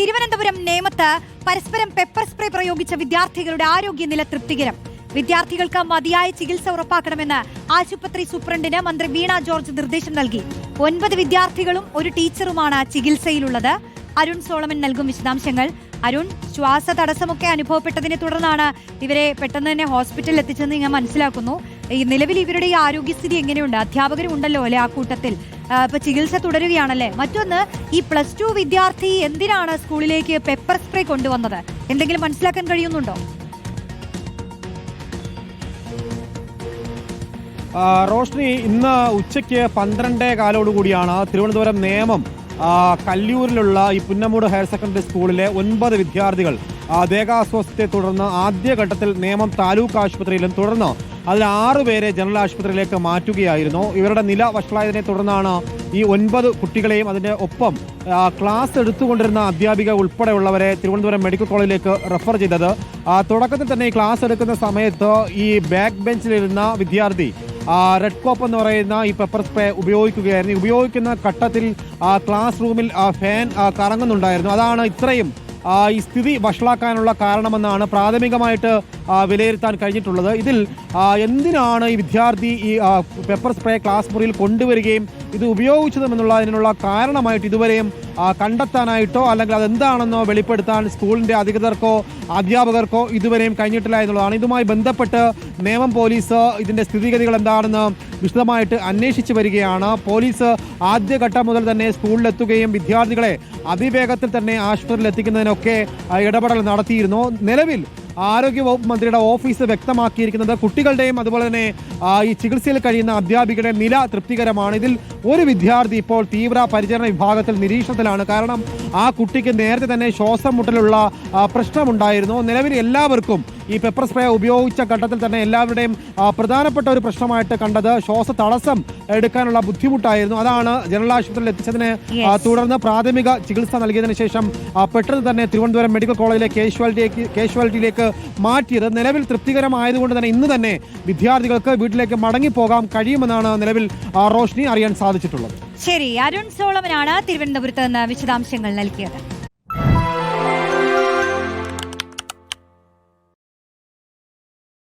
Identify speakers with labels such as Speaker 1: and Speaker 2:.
Speaker 1: തിരുവനന്തപുരം നേമത്ത് പരസ്പരം pepper spray പ്രയോഗിച്ച വിദ്യാർത്ഥികളുടെ ആരോഗ്യനില തൃപ്തികരം. വിദ്യാർത്ഥികൾക്ക് മതിയായ ചികിത്സ ഉറപ്പാക്കണമെന്ന് ആശുപത്രി സൂപ്രണ്ടിന് മന്ത്രി വീണ ജോർജ് നിർദ്ദേശം നൽകി. ഒൻപത് വിദ്യാർത്ഥികളും ഒരു ടീച്ചറുമാണ് ചികിത്സയിലുള്ളത്. അരുൺ സോളമൻ നൽകും വിശദാംശങ്ങൾ. അരുൺ ശ്വാസ തടസ്സമൊക്കെ അനുഭവപ്പെട്ടതിനെ തുടർന്നാണ് ഇവരെ പെട്ടെന്ന് തന്നെ ഹോസ്പിറ്റലിൽ എത്തിച്ചെന്ന് ഞാൻ മനസ്സിലാക്കുന്നു. നിലവിൽ ഇവരുടെ ആരോഗ്യസ്ഥിതി എങ്ങനെയുണ്ട്? അധ്യാപകരും ഉണ്ടല്ലോ അല്ലെ ആ കൂട്ടത്തിൽ? ഇപ്പൊ ചികിത്സ തുടരുകയാണല്ലേ? മറ്റൊന്ന് ഈ പ്ലസ് ടു വിദ്യാർത്ഥി എന്തിനാണ് സ്കൂളിലേക്ക് പെപ്പർ സ്പ്രേ കൊണ്ടുവന്നത്? എന്തെങ്കിലും മനസ്സിലാക്കാൻ കഴിയുന്നുണ്ടോ?
Speaker 2: റോഷ്നി ഇന്ന് ഉച്ചയ്ക്ക് പന്ത്രണ്ടേ കാലോടുകൂടിയാണ് തിരുവനന്തപുരം നേമം കല്ലൂരിലുള്ള ഈ പുന്നമൂട് ഹയർ സെക്കൻഡറി സ്കൂളിലെ ഒൻപത് വിദ്യാർത്ഥികൾ ദേഹാസ്വസ്ഥത്തെ തുടർന്ന് ആദ്യഘട്ടത്തിൽ നേമം താലൂക്ക് ആശുപത്രിയിലും തുടർന്ന് അതിൽ ആറുപേരെ ജനറൽ ആശുപത്രിയിലേക്ക് മാറ്റുകയായിരുന്നു. ഇവരുടെ നില വഷളായതിനെ തുടർന്നാണ് ഈ ഒൻപത് കുട്ടികളെയും അതിന്റെ ഒപ്പം ക്ലാസ് എടുത്തുകൊണ്ടിരുന്ന അധ്യാപിക ഉൾപ്പെടെയുള്ളവരെ തിരുവനന്തപുരം മെഡിക്കൽ കോളേജിലേക്ക് റെഫർ ചെയ്തത്. തുടക്കത്തിൽ തന്നെ ഈ ക്ലാസ് എടുക്കുന്ന സമയത്ത് ഈ ബാക്ക് ബെഞ്ചിലിരുന്ന വിദ്യാർത്ഥി റെഡ് കോപ്പ് എന്ന് പറയുന്ന ഈ പെപ്പർ സ്പ്രേ ഉപയോഗിക്കുകയായിരുന്നു. ഉപയോഗിക്കുന്ന ഘട്ടത്തിൽ ക്ലാസ് റൂമിൽ ഫാൻ കറങ്ങുന്നുണ്ടായിരുന്നു. അതാണ് ഇത്രയും ഈ സ്ഥിതി വഷളാക്കാനുള്ള കാരണമെന്നാണ് പ്രാഥമികമായിട്ട് വിലയിരുത്താൻ കഴിഞ്ഞിട്ടുള്ളത്. ഇതിൽ എന്തിനാണ് ഈ വിദ്യാർത്ഥി ഈ പെപ്പർ സ്പ്രേ ക്ലാസ് മുറിയിൽ കൊണ്ടുവരികയും ഇത് ഉപയോഗിച്ചതുമെന്നുള്ളതിനുള്ള കാരണമായിട്ട് ഇതുവരെയും കണ്ടെത്താനായിട്ടോ അല്ലെങ്കിൽ അതെന്താണെന്നോ വെളിപ്പെടുത്താൻ സ്കൂളിന്റെ അധികൃതർക്കോ അധ്യാപകർക്കോ ഇതുവരെയും കഴിഞ്ഞിട്ടില്ല എന്നുള്ളതാണ്. ഇതുമായി ബന്ധപ്പെട്ട് നേമം പോലീസ് ഇതിന്റെ സ്ഥിതിഗതികൾ എന്താണെന്ന് വിശദമായിട്ട് അന്വേഷിച്ചു വരികയാണ്. പോലീസ് ആദ്യഘട്ടം മുതൽ തന്നെ സ്കൂളിലെത്തുകയും വിദ്യാർത്ഥികളെ അതിവേഗത്തിൽ തന്നെ ആശുപത്രിയിൽ എത്തിക്കുന്നതിനൊക്കെ ഇടപെടൽ നടത്തിയിരുന്നു. നിലവിൽ ആരോഗ്യ വകുപ്പ് മന്ത്രിയുടെ ഓഫീസ് വ്യക്തമാക്കിയിരിക്കുന്നത് കുട്ടികളുടെയും അതുപോലെ തന്നെ ഈ ചികിത്സയിൽ കഴിയുന്ന അധ്യാപികയുടെ നില തൃപ്തികരമാണ്. ഇതിൽ ഒരു വിദ്യാർത്ഥി ഇപ്പോൾ തീവ്ര പരിചരണ വിഭാഗത്തിൽ നിരീക്ഷണത്തിലാണ്. കാരണം ആ കുട്ടിക്ക് നേരത്തെ തന്നെ ശ്വാസം മുട്ടലുള്ള പ്രശ്നമുണ്ടായിരുന്നു. നിലവിൽ എല്ലാവർക്കും ഈ പെപ്പർ സ്പ്രേ ഉപയോഗിച്ച ഘട്ടത്തിൽ തന്നെ എല്ലാവരുടെയും പ്രധാനപ്പെട്ട ഒരു പ്രശ്നമായിട്ട് കണ്ടത് ശ്വാസ തടസ്സം എടുക്കാനുള്ള ബുദ്ധിമുട്ടായിരുന്നു. അതാണ് ജനറൽ ആശുപത്രിയിൽ എത്തിച്ചതിന് തുടർന്ന് പ്രാഥമിക ചികിത്സ നൽകിയതിനു ശേഷം പെട്ടെന്ന് തന്നെ തിരുവനന്തപുരം മെഡിക്കൽ കോളേജിലെ കാഷ്വാലിറ്റിക്ക് കാഷ്വാലിറ്റിയിലേക്ക് മാറ്റിയത്. നിലവിൽ തൃപ്തികരമായതുകൊണ്ട് തന്നെ ഇന്ന് തന്നെ വിദ്യാർത്ഥികൾക്ക് വീട്ടിലേക്ക് മടങ്ങിപ്പോകാൻ കഴിയുമെന്നാണ് നിലവിൽ റോഷ്നി അറിയാൻ സാധിച്ചിട്ടുള്ളത്
Speaker 1: ശരി അരുൺ സോളമനാണ് തിരുവനന്തപുരത്ത് നിന്ന് വിശദാംശങ്ങൾ നൽകിയത്.